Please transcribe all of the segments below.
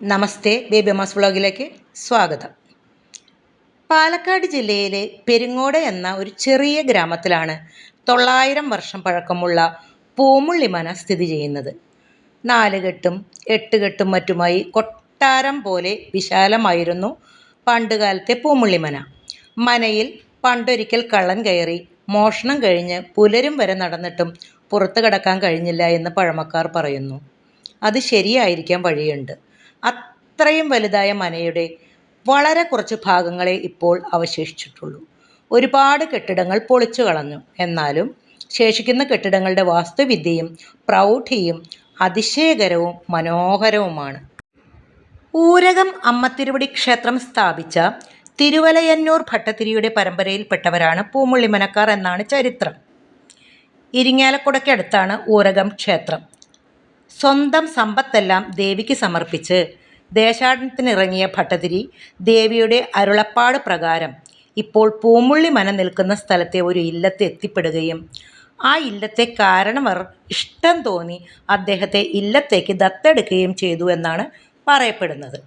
നമസ്തേ baby Amma's വ്ളോഗിലേക്ക് സ്വാഗതം. പാലക്കാട് ജില്ലയിലെ പെരിങ്ങോട് എന്ന ഒരു ചെറിയ ഗ്രാമത്തിലാണ് തൊള്ളായിരം വർഷം പഴക്കമുള്ള പൂമുള്ളിമന സ്ഥിതി ചെയ്യുന്നത്. നാലുകെട്ടും എട്ടുകെട്ടും മറ്റുമായി കൊട്ടാരം പോലെ വിശാലമായിരുന്നു പണ്ടുകാലത്തെ പൂമുള്ളിമന മനയിൽ പണ്ടൊരിക്കൽ കള്ളൻ കയറി മോഷണം കഴിഞ്ഞ് പുലരും വരെ നടന്നിട്ടും പുറത്തു കടക്കാൻ കഴിഞ്ഞില്ല എന്ന് പഴമക്കാർ പറയുന്നു. അത് ശരിയായിരിക്കാൻ വഴിയുണ്ട്. അത്രയും വലുതായ മനയുടെ വളരെ കുറച്ച് ഭാഗങ്ങളെ ഇപ്പോൾ അവശേഷിച്ചിട്ടുള്ളൂ. ഒരുപാട് കെട്ടിടങ്ങൾ പൊളിച്ചു കളഞ്ഞു. എന്നാലും ശേഷിക്കുന്ന കെട്ടിടങ്ങളുടെ വാസ്തുവിദ്യയും പ്രൗഢിയും അതിശയകരവും മനോഹരവുമാണ്. ഊരകം അമ്മത്തിരുവടി ക്ഷേത്രം സ്ഥാപിച്ച തിരുവലയന്നൂർ ഭട്ടതിരിയുടെ പരമ്പരയിൽപ്പെട്ടവരാണ് പൂമുള്ളിമനക്കാർ എന്നാണ് ചരിത്രം. ഇരിങ്ങാലക്കുടയ്ക്കടുത്താണ് ഊരകം ക്ഷേത്രം. സ്വന്തം സമ്പത്തെല്ലാം ദേവിക്ക് സമർപ്പിച്ച് ദേശാടനത്തിനിറങ്ങിയ ഭട്ടതിരി ദേവിയുടെ അരുളപ്പാട് പ്രകാരം ഇപ്പോൾ പൂമുള്ളി മന നിൽക്കുന്ന സ്ഥലത്തെ ഒരു ഇല്ലത്ത് എത്തിപ്പെടുകയും ആ ഇല്ലത്തെ കാരണവർ ഇഷ്ടം തോന്നി അദ്ദേഹത്തെ ഇല്ലത്തേക്ക് ദത്തെടുക്കുകയും ചെയ്തു എന്നാണ് പറയപ്പെടുന്നത്.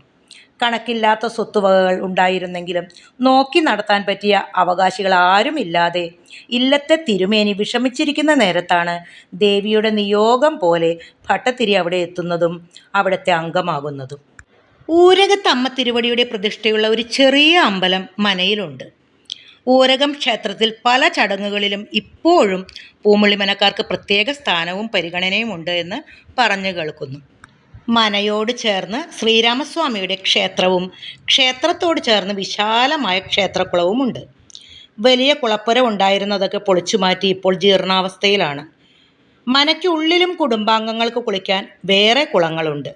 കണക്കില്ലാത്ത സ്വത്തുവകകൾ ഉണ്ടായിരുന്നെങ്കിലും നോക്കി നടത്താൻ പറ്റിയ അവകാശികൾ ആരുമില്ലാതെ ഇല്ലത്തെ തിരുമേനി വിഷമിച്ചിരിക്കുന്ന നേരത്താണ് ദേവിയുടെ നിയോഗം പോലെ ഭട്ടത്തിരി അവിടെ എത്തുന്നതും അവിടുത്തെ അംഗമാകുന്നതും. ഊരകത്ത് അമ്മ തിരുവടിയുടെ പ്രതിഷ്ഠയുള്ള ഒരു ചെറിയ അമ്പലം മനയിലുണ്ട്. ഊരകം ക്ഷേത്രത്തിൽ പല ചടങ്ങുകളിലും ഇപ്പോഴും പൂമുള്ളിമനക്കാർക്ക് പ്രത്യേക സ്ഥാനവും പരിഗണനയും ഉണ്ട് എന്ന് പറഞ്ഞു കേൾക്കുന്നു. മനയോട് ചേർന്ന് ശ്രീരാമസ്വാമിയുടെ ക്ഷേത്രവും ക്ഷേത്രത്തോട് ചേർന്ന് വിശാലമായ ക്ഷേത്രക്കുളവുമുണ്ട്. വലിയ കുളപ്പുര ഉണ്ടായിരുന്നതൊക്കെ പൊളിച്ചു മാറ്റി ഇപ്പോൾ ജീർണാവസ്ഥയിലാണ്. മനയ്ക്കുള്ളിലും കുടുംബാംഗങ്ങൾക്ക് കുളിക്കാൻ വേറെ കുളങ്ങളുണ്ട്.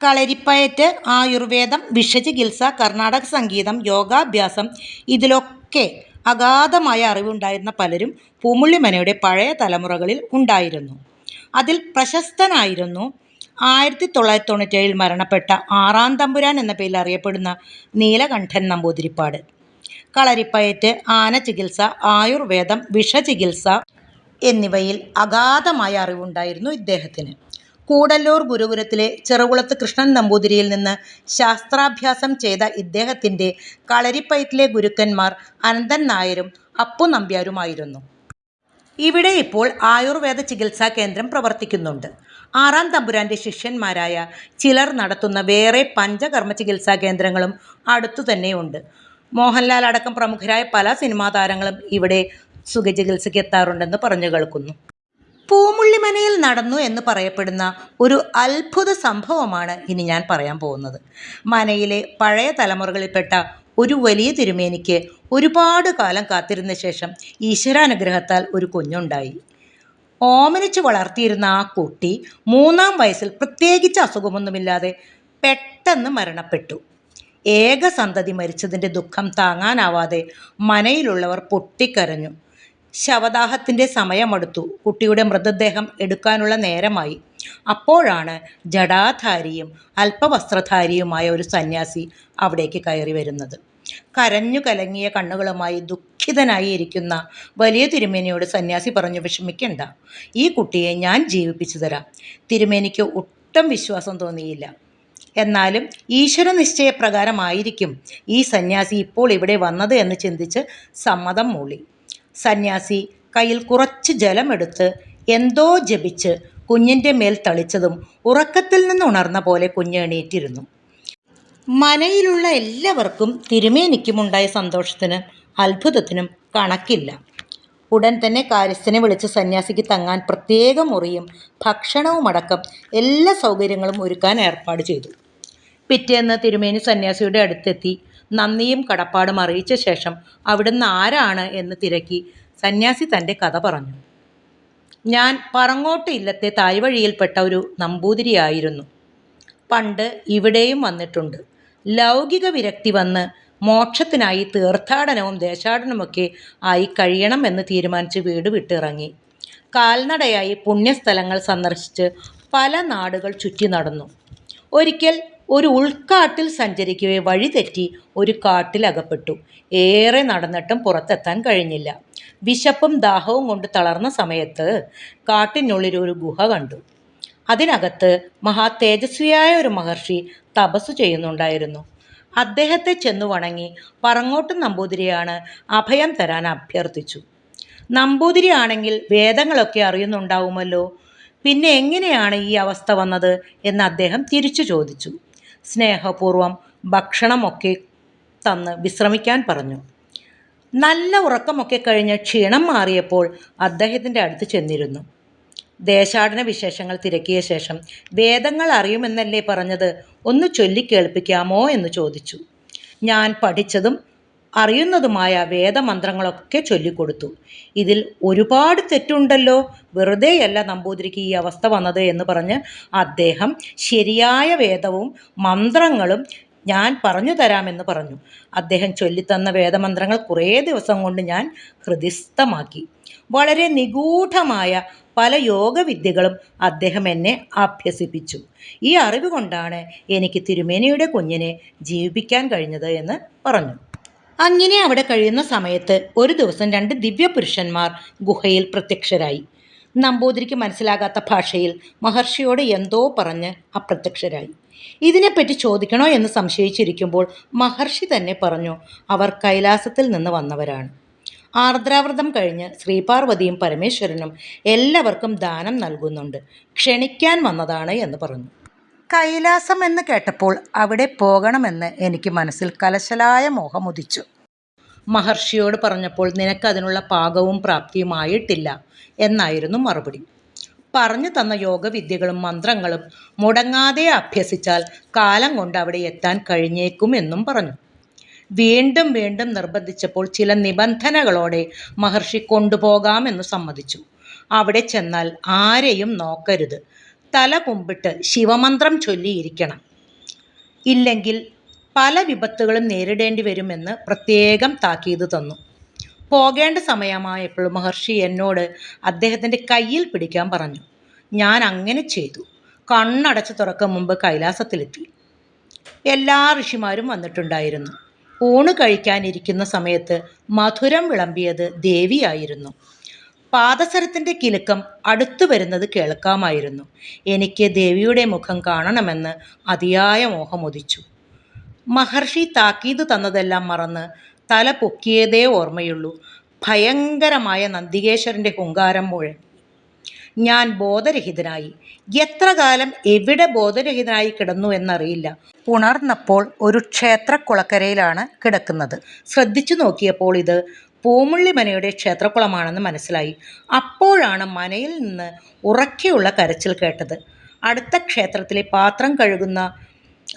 കളരിപ്പയറ്റ് ആയുർവേദം വിഷചികിത്സ കർണാടക സംഗീതം യോഗാഭ്യാസം ഇതിലൊക്കെ അഗാധമായ അറിവുണ്ടായിരുന്ന പലരും പൂമുള്ളിമനയുടെ പഴയ തലമുറകളിൽ ഉണ്ടായിരുന്നു. അതിൽ പ്രശസ്തനായിരുന്നു ആയിരത്തി തൊള്ളായിരത്തി തൊണ്ണൂറ്റേഴിൽ മരണപ്പെട്ട ആറാം തമ്പുരാൻ എന്ന പേരിൽ അറിയപ്പെടുന്ന നീലകണ്ഠൻ നമ്പൂതിരിപ്പാട്. കളരിപ്പയറ്റ് ആന ചികിത്സ ആയുർവേദം വിഷചികിത്സ എന്നിവയിൽ അഗാധമായ അറിവുണ്ടായിരുന്നു ഇദ്ദേഹത്തിന്. കൂടല്ലൂർ ഗുരുകുലത്തിലെ ചെറുകുളത്ത് കൃഷ്ണൻ നമ്പൂതിരിയിൽ നിന്ന് ശാസ്ത്രാഭ്യാസം ചെയ്ത ഇദ്ദേഹത്തിന്റെ കളരിപ്പയറ്റിലെ ഗുരുക്കന്മാർ അനന്തൻ നായരും അപ്പു നമ്പ്യാരുമായിരുന്നു. ഇവിടെ ഇപ്പോൾ ആയുർവേദ ചികിത്സാ കേന്ദ്രം പ്രവർത്തിക്കുന്നുണ്ട്. ആറാം തമ്പുരാന്റെ ശിഷ്യന്മാരായ ചിലർ നടത്തുന്ന വേറെ പഞ്ചകർമ്മ ചികിത്സാ കേന്ദ്രങ്ങളും അടുത്തു തന്നെയുണ്ട് മോഹൻലാൽ അടക്കം പ്രമുഖരായ പല സിനിമാ താരങ്ങളും ഇവിടെ സുഖചികിത്സയ്ക്ക് എത്താറുണ്ടെന്ന് പറഞ്ഞു കേൾക്കുന്നു. പൂമുള്ളിമനയിൽ നടന്നു എന്ന് പറയപ്പെടുന്ന ഒരു അത്ഭുത സംഭവമാണ് ഇനി ഞാൻ പറയാൻ പോകുന്നത്. മനയിലെ പഴയ തലമുറകളിൽപ്പെട്ട ഒരു വലിയ തിരുമേനിക്ക് ഒരുപാട് കാലം കാത്തിരുന്ന ശേഷം ഈശ്വരാനുഗ്രഹത്താൽ ഒരു കുഞ്ഞുണ്ടായി. ഓമനിച്ച് വളർത്തിയിരുന്ന ആ കുട്ടി മൂന്നാം വയസ്സിൽ പ്രത്യേകിച്ച് അസുഖമൊന്നുമില്ലാതെ പെട്ടെന്ന് മരണപ്പെട്ടു. ഏക സന്തതി മരിച്ചതിന്റെ ദുഃഖം താങ്ങാനാവാതെ മനയിലുള്ളവർ പൊട്ടിക്കരഞ്ഞു. ശവദാഹത്തിന്റെ സമയമെടുത്തു. കുട്ടിയുടെ മൃതദേഹം എടുക്കാനുള്ള നേരമായി. അപ്പോഴാണ് ജടാധാരിയും അല്പവസ്ത്രധാരിയുമായ ഒരു സന്യാസി അവിടേക്ക് കയറി വരുന്നത്. കരഞ്ഞു കലങ്ങിയ കണ്ണുകളുമായി ദുഃഖിതനായി ഇരിക്കുന്ന വലിയ തിരുമേനിയോട് സന്യാസി പറഞ്ഞു വിഷമിക്കണ്ട. ഈ കുട്ടിയെ ഞാൻ ജീവിപ്പിച്ചു തരാം. തിരുമേനിക്ക് ഒട്ടും വിശ്വാസം തോന്നിയില്ല. എന്നാലും ഈശ്വര നിശ്ചയപ്രകാരമായിരിക്കും ഈ സന്യാസി ഇപ്പോൾ ഇവിടെ വന്നത് എന്ന് ചിന്തിച്ച് സമ്മതം മൂളി. സന്യാസി കയ്യിൽ കുറച്ച് ജലമെടുത്ത് എന്തോ ജപിച്ച് കുഞ്ഞിന്റെ മേൽ തളിച്ചതും ഉറക്കത്തിൽ നിന്ന് ഉണർന്ന പോലെ കുഞ്ഞ് എണീറ്റിരുന്നു. മനയിലുള്ള എല്ലാവർക്കും തിരുമേനിക്കുമുണ്ടായ സന്തോഷത്തിന് അത്ഭുതത്തിനും കണക്കില്ല. ഉടൻ തന്നെ കാര്യസ്ഥനെ വിളിച്ച് സന്യാസിക്ക് തങ്ങാൻ പ്രത്യേക മുറിയും ഭക്ഷണവുമടക്കം എല്ലാ സൗകര്യങ്ങളും ഒരുക്കാൻ ഏർപ്പാട് ചെയ്തു. പിറ്റേന്ന് തിരുമേനി സന്യാസിയുടെ അടുത്തെത്തി നന്ദിയും കടപ്പാടും അറിയിച്ച ശേഷം അവിടുന്ന് ആരാണ് എന്ന് തിരക്കി സന്യാസി തന്റെ കഥ പറഞ്ഞു. ഞാൻ പറങ്ങോട്ട് ഇല്ലത്തെ തായ്വഴിയിൽപ്പെട്ട ഒരു നമ്പൂതിരിയായിരുന്നു. പണ്ട് ഇവിടെയും വന്നിട്ടുണ്ട്. ലൗകിക വിരക്തി വന്ന് മോക്ഷത്തിനായി തീർത്ഥാടനവും ദേശാടനമൊക്കെ ആയി കഴിയണം എന്ന് തീരുമാനിച്ച് വീട് വിട്ടിറങ്ങി. കാൽനടയായി പുണ്യസ്ഥലങ്ങൾ സന്ദർശിച്ച് പല നാടുകൾ ചുറ്റി നടന്നു. ഒരിക്കൽ ഒരു ഉൾക്കാട്ടിൽ സഞ്ചരിക്കവേ വഴി തെറ്റി ഒരു കാട്ടിലകപ്പെട്ടു ഏറെ നടന്നിട്ടും പുറത്തെത്താൻ കഴിഞ്ഞില്ല. വിശപ്പും ദാഹവും കൊണ്ട് തളർന്ന സമയത്ത് കാട്ടിനുള്ളിൽ ഒരു ഗുഹ കണ്ടു. അതിനകത്ത് മഹാ തേജസ്വിയായ ഒരു മഹർഷി തപസ് ചെയ്യുന്നുണ്ടായിരുന്നു. അദ്ദേഹത്തെ ചെന്നു വണങ്ങി പറങ്ങോട്ട് നമ്പൂതിരിയാണ് അഭയം തരാൻ അഭ്യർത്ഥിച്ചു. നമ്പൂതിരി ആണെങ്കിൽ വേദങ്ങളൊക്കെ അറിയുന്നുണ്ടാവുമല്ലോ. പിന്നെ എങ്ങനെയാണ് ഈ അവസ്ഥ വന്നത് എന്ന് അദ്ദേഹം തിരിച്ചു ചോദിച്ചു. സ്നേഹപൂർവം ഭക്ഷണമൊക്കെ തന്ന് വിശ്രമിക്കാൻ പറഞ്ഞു. നല്ല ഉറക്കമൊക്കെ കഴിഞ്ഞ് ക്ഷീണം മാറിയപ്പോൾ അദ്ദേഹത്തിന്റെ അടുത്ത് ചെന്നിരുന്നു. ദേശാടന വിശേഷങ്ങൾ തിരക്കിയ ശേഷം വേദങ്ങൾ അറിയുമെന്നല്ലേ പറഞ്ഞത് ഒന്ന് ചൊല്ലിക്കേൾപ്പിക്കാമോ എന്ന് ചോദിച്ചു. ഞാൻ പഠിച്ചതും അറിയുന്നതുമായ വേദമന്ത്രങ്ങളൊക്കെ ചൊല്ലിക്കൊടുത്തു. ഇതിൽ ഒരുപാട് തെറ്റുണ്ടല്ലോ. വെറുതെയല്ല നമ്പൂതിരിക്ക് ഈ അവസ്ഥ വന്നത് എന്ന് പറഞ്ഞ് അദ്ദേഹം ശരിയായ വേദവും മന്ത്രങ്ങളും ഞാൻ പറഞ്ഞു തരാമെന്ന് പറഞ്ഞു. അദ്ദേഹം ചൊല്ലിത്തന്ന വേദമന്ത്രങ്ങൾ കുറേ ദിവസം കൊണ്ട് ഞാൻ ഹൃദിസ്ഥമാക്കി. വളരെ നിഗൂഢമായ പല യോഗവിദ്യകളും അദ്ദേഹം എന്നെ അഭ്യസിപ്പിച്ചു. ഈ അറിവ് കൊണ്ടാണ് എനിക്ക് തിരുമേനിയുടെ കുഞ്ഞിനെ ജീവിപ്പിക്കാൻ കഴിഞ്ഞത് എന്ന് പറഞ്ഞു. അങ്ങനെ അവിടെ കഴിയുന്ന സമയത്ത് ഒരു ദിവസം രണ്ട് ദിവ്യപുരുഷന്മാർ ഗുഹയിൽ പ്രത്യക്ഷരായി. നമ്പൂതിരിക്ക് മനസ്സിലാകാത്ത ഭാഷയിൽ മഹർഷിയോട് എന്തോ പറഞ്ഞ് അപ്രത്യക്ഷരായി. ഇതിനെപ്പറ്റി ചോദിക്കണോ എന്ന് സംശയിച്ചിരിക്കുമ്പോൾ മഹർഷി തന്നെ പറഞ്ഞു അവർ കൈലാസത്തിൽ നിന്ന് വന്നവരാണ്. ആർദ്രാവ്രതം കഴിഞ്ഞ് ശ്രീപാർവതിയും പരമേശ്വരനും എല്ലാവർക്കും ദാനം നൽകുന്നുണ്ട്. ക്ഷണിക്കാൻ വന്നതാണ് എന്ന് പറഞ്ഞു. കൈലാസം എന്ന് കേട്ടപ്പോൾ അവിടെ പോകണമെന്ന് എനിക്ക് മനസ്സിൽ കലശലായ മോഹം ഉദിച്ചു. മഹർഷിയോട് പറഞ്ഞപ്പോൾ നിനക്കതിനുള്ള പാകവും പ്രാപ്തിയുമായിട്ടില്ല എന്നായിരുന്നു മറുപടി. പറഞ്ഞു തന്ന യോഗവിദ്യകളും മന്ത്രങ്ങളും മുടങ്ങാതെ അഭ്യസിച്ചാൽ കാലം കൊണ്ട് അവിടെ എത്താൻ കഴിഞ്ഞേക്കും എന്നും പറഞ്ഞു. വീണ്ടും വീണ്ടും നിർബന്ധിച്ചപ്പോൾ ചില നിബന്ധനകളോടെ മഹർഷി കൊണ്ടുപോകാമെന്ന് സമ്മതിച്ചു. അവിടെ ചെന്നാൽ ആരെയും നോക്കരുത്. തല കുമ്പിട്ട് ശിവമന്ത്രം ചൊല്ലിയിരിക്കണം. ഇല്ലെങ്കിൽ പല വിപത്തുകളും നേരിടേണ്ടി വരുമെന്ന് പ്രത്യേകം താക്കീത് തന്നു. പോകേണ്ട സമയമായപ്പോൾ മഹർഷി എന്നോട് അദ്ദേഹത്തിന്റെ കയ്യിൽ പിടിക്കാൻ പറഞ്ഞു. ഞാൻ അങ്ങനെ ചെയ്തു. കണ്ണടച്ച് തുറക്കും മുമ്പ് കൈലാസത്തിലെത്തി. എല്ലാ ഋഷിമാരും വന്നിട്ടുണ്ടായിരുന്നു. ഊണ് കഴിക്കാനിരിക്കുന്ന സമയത്ത് മധുരം വിളമ്പിയത് ദേവിയായിരുന്നു. പാദസരത്തിന്റെ കിലുക്കം അടുത്തു വരുന്നത് കേൾക്കാമായിരുന്നു. എനിക്ക് ദേവിയുടെ മുഖം കാണണമെന്ന് അതിയായ മോഹമുദിച്ചു മഹർഷി താക്കീത് തന്നതെല്ലാം മറന്ന് തല പൊക്കിയതേ ഓർമ്മയുള്ളൂ. ഭയങ്കരമായ നന്ദികേശ്വരന്റെ കുങ്കാരം മുഴങ്ങി ഞാൻ ബോധരഹിതനായി. എത്ര കാലം എവിടെ ബോധരഹിതനായി കിടന്നു എന്നറിയില്ല. ഉണർന്നപ്പോൾ ഒരു ക്ഷേത്രക്കുളക്കരയിലാണ് കിടക്കുന്നത്. ശ്രദ്ധിച്ചു നോക്കിയപ്പോൾ ഇത് പൂമുള്ളി മനയുടെ ക്ഷേത്രക്കുളമാണെന്ന് മനസ്സിലായി. അപ്പോഴാണ് മനയിൽ നിന്ന് ഉറക്കെയുള്ള കരച്ചിൽ കേട്ടത്. അടുത്ത ക്ഷേത്രത്തിലെ പാത്രം കഴുകുന്ന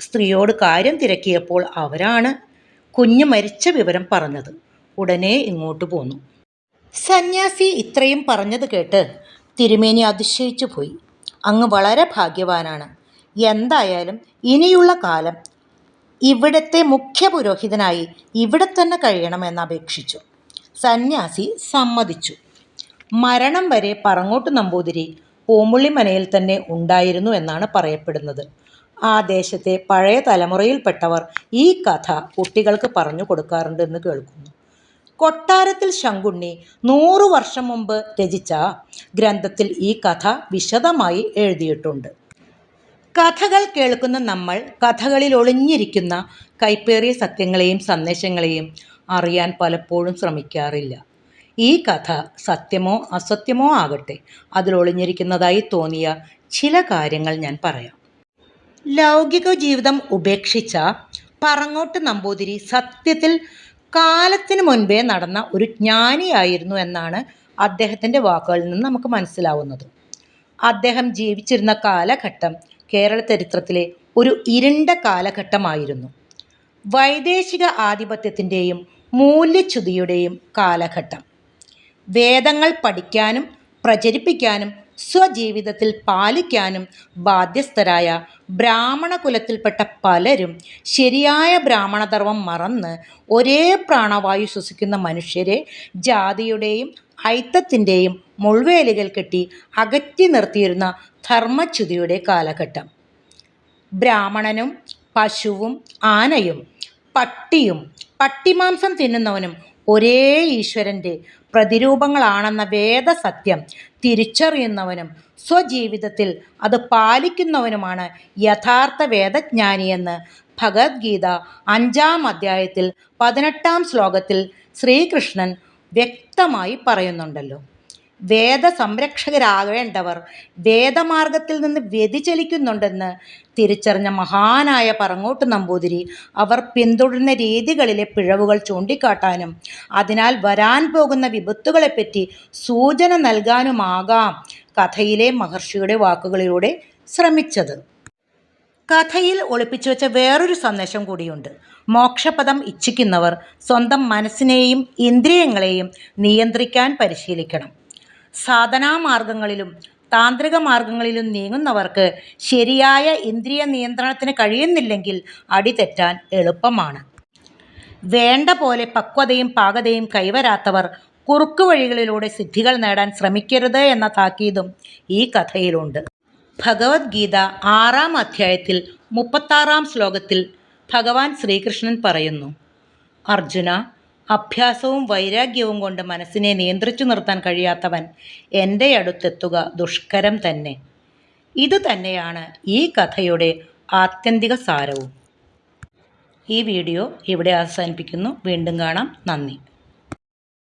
സ്ത്രീയോട് കാര്യം തിരക്കിയപ്പോൾ അവരാണ് കുഞ്ഞ് മരിച്ച വിവരം പറഞ്ഞത്. ഉടനെ ഇങ്ങോട്ട് പോന്നു. സന്യാസി ഇത്രയും പറഞ്ഞത് കേട്ട് തിരുമേനി അതിശയിച്ചു പോയി. അങ്ങ് വളരെ ഭാഗ്യവാനാണ്. എന്തായാലും ഇനിയുള്ള കാലം ഇവിടത്തെ മുഖ്യ പുരോഹിതനായി ഇവിടെ തന്നെ കഴിയണമെന്ന് അപേക്ഷിച്ചു. സന്യാസി സമ്മതിച്ചു. മരണം വരെ പറങ്ങോട്ട് നമ്പൂതിരി പൂമുള്ളിമനയിൽ തന്നെ ഉണ്ടായിരുന്നു എന്നാണ് പറയപ്പെടുന്നത്. ആ ദേശത്തെ പഴയ തലമുറയിൽപ്പെട്ടവർ ഈ കഥ കുട്ടികൾക്ക് പറഞ്ഞു കൊടുക്കാറുണ്ടെന്ന് കേൾക്കുന്നു. കൊട്ടാരത്തിൽ ശങ്കുണ്ണി നൂറു വർഷം മുമ്പ് രചിച്ച ഗ്രന്ഥത്തിൽ ഈ കഥ വിശദമായി എഴുതിയിട്ടുണ്ട്. കഥകൾ കേൾക്കുന്ന നമ്മൾ കഥകളിൽ ഒളിഞ്ഞിരിക്കുന്ന കൈപ്പേറിയ സത്യങ്ങളെയും സന്ദേശങ്ങളെയും അറിയാൻ പലപ്പോഴും ശ്രമിക്കാറില്ല. ഈ കഥ സത്യമോ അസത്യമോ ആകട്ടെ അതിൽ ഒളിഞ്ഞിരിക്കുന്നതായി തോന്നിയ ചില കാര്യങ്ങൾ ഞാൻ പറയാം. ലൗകിക ജീവിതം ഉപേക്ഷിച്ച പറങ്ങോട്ട് നമ്പൂതിരി സത്യത്തിൽ കാലത്തിന് മുൻപേ നടന്ന ഒരു ജ്ഞാനിയായിരുന്നു എന്നാണ് അദ്ദേഹത്തിന്റെ വാക്കുകളിൽ നിന്ന് നമുക്ക് മനസ്സിലാവുന്നത്. അദ്ദേഹം ജീവിച്ചിരുന്ന കാലഘട്ടം കേരള ചരിത്രത്തിലെ ഒരു ഇരുണ്ട കാലഘട്ടമായിരുന്നു. വൈദേശിക ആധിപത്യത്തിന്റെയും മൂല്യച്യുതിയുടെയും കാലഘട്ടം. വേദങ്ങൾ പഠിക്കാനും പ്രചരിപ്പിക്കാനും സ്വജീവിതത്തിൽ പാലിക്കാനും ബാധ്യസ്ഥരായ ബ്രാഹ്മണ കുലത്തിൽപ്പെട്ട പലരും ശരിയായ ബ്രാഹ്മണധർമ്മം മറന്ന് ഒരേ പ്രാണവായു ശ്വസിക്കുന്ന മനുഷ്യരെ ജാതിയുടെയും ഐത്തത്തിന്റെയും മുൾവേലികൾ കെട്ടി അകറ്റി നിർത്തിയിരുന്ന ധർമ്മച്യുതിയുടെ കാലഘട്ടം. ബ്രാഹ്മണനും പശുവും ആനയും പട്ടിയും പട്ടിമാംസം തിന്നുന്നവനും ഒരേ ഈശ്വരന്റെ പ്രതിരൂപങ്ങളാണെന്ന വേദസത്യം തിരിച്ചറിയുന്നവനും സ്വജീവിതത്തിൽ അത് പാലിക്കുന്നവനുമാണ് യഥാർത്ഥ വേദജ്ഞാനിയെന്ന് ഭഗവത്ഗീത അഞ്ചാം അധ്യായത്തിൽ പതിനെട്ടാം ശ്ലോകത്തിൽ ശ്രീകൃഷ്ണൻ വ്യക്തമായി പറയുന്നുണ്ടല്ലോ. വേദസംരക്ഷകരാകേണ്ടവർ വേദമാർഗത്തിൽ നിന്ന് വ്യതിചലിക്കുന്നുണ്ടെന്ന് തിരിച്ചറിഞ്ഞ മഹാനായ പറങ്ങോട്ട് നമ്പൂതിരി അവർ പിന്തുടരുന്ന രീതികളിലെ പിഴവുകൾ ചൂണ്ടിക്കാട്ടാനും അതിനാൽ വരാൻ പോകുന്ന വിപത്തുകളെപ്പറ്റി സൂചന നൽകാനുമാകാം കഥയിലെ മഹർഷിയുടെ വാക്കുകളിലൂടെ ശ്രമിച്ചത്. കഥയിൽ ഒളിപ്പിച്ചു വെച്ച വേറൊരു സന്ദേശം കൂടിയുണ്ട്. മോക്ഷപദം ഇച്ഛിക്കുന്നവർ സ്വന്തം മനസ്സിനെയും ഇന്ദ്രിയങ്ങളെയും നിയന്ത്രിക്കാൻ പരിശീലിക്കണം. സാധനാമാർഗങ്ങളിലും താന്ത്രിക മാർഗങ്ങളിലും നീങ്ങുന്നവർക്ക് ശരിയായ ഇന്ദ്രിയ നിയന്ത്രണത്തിന് കഴിയുന്നില്ലെങ്കിൽ അടിതെറ്റാൻ എളുപ്പമാണ്. വേണ്ട പോലെ പക്വതയും പാകതയും കൈവരാത്തവർ കുറുക്കു വഴികളിലൂടെ സിദ്ധികൾ നേടാൻ ശ്രമിക്കരുത് എന്ന താക്കീതും ഈ കഥയിലുണ്ട്. ഭഗവത്ഗീത ആറാം അധ്യായത്തിൽ മുപ്പത്താറാം ശ്ലോകത്തിൽ ഭഗവാൻ ശ്രീകൃഷ്ണൻ പറയുന്നു അർജുന അഭ്യാസവും വൈരാഗ്യവും കൊണ്ട് മനസ്സിനെ നിയന്ത്രിച്ചു നിർത്താൻ കഴിയാത്തവൻ എന്റെ അടുത്തെത്തുക ദുഷ്കരം തന്നെ. ഇത് തന്നെയാണ് ഈ കഥയുടെ ആത്യന്തിക സാരവും. ഈ വീഡിയോ ഇവിടെ അവസാനിപ്പിക്കുന്നു. വീണ്ടും കാണാം. നന്ദി.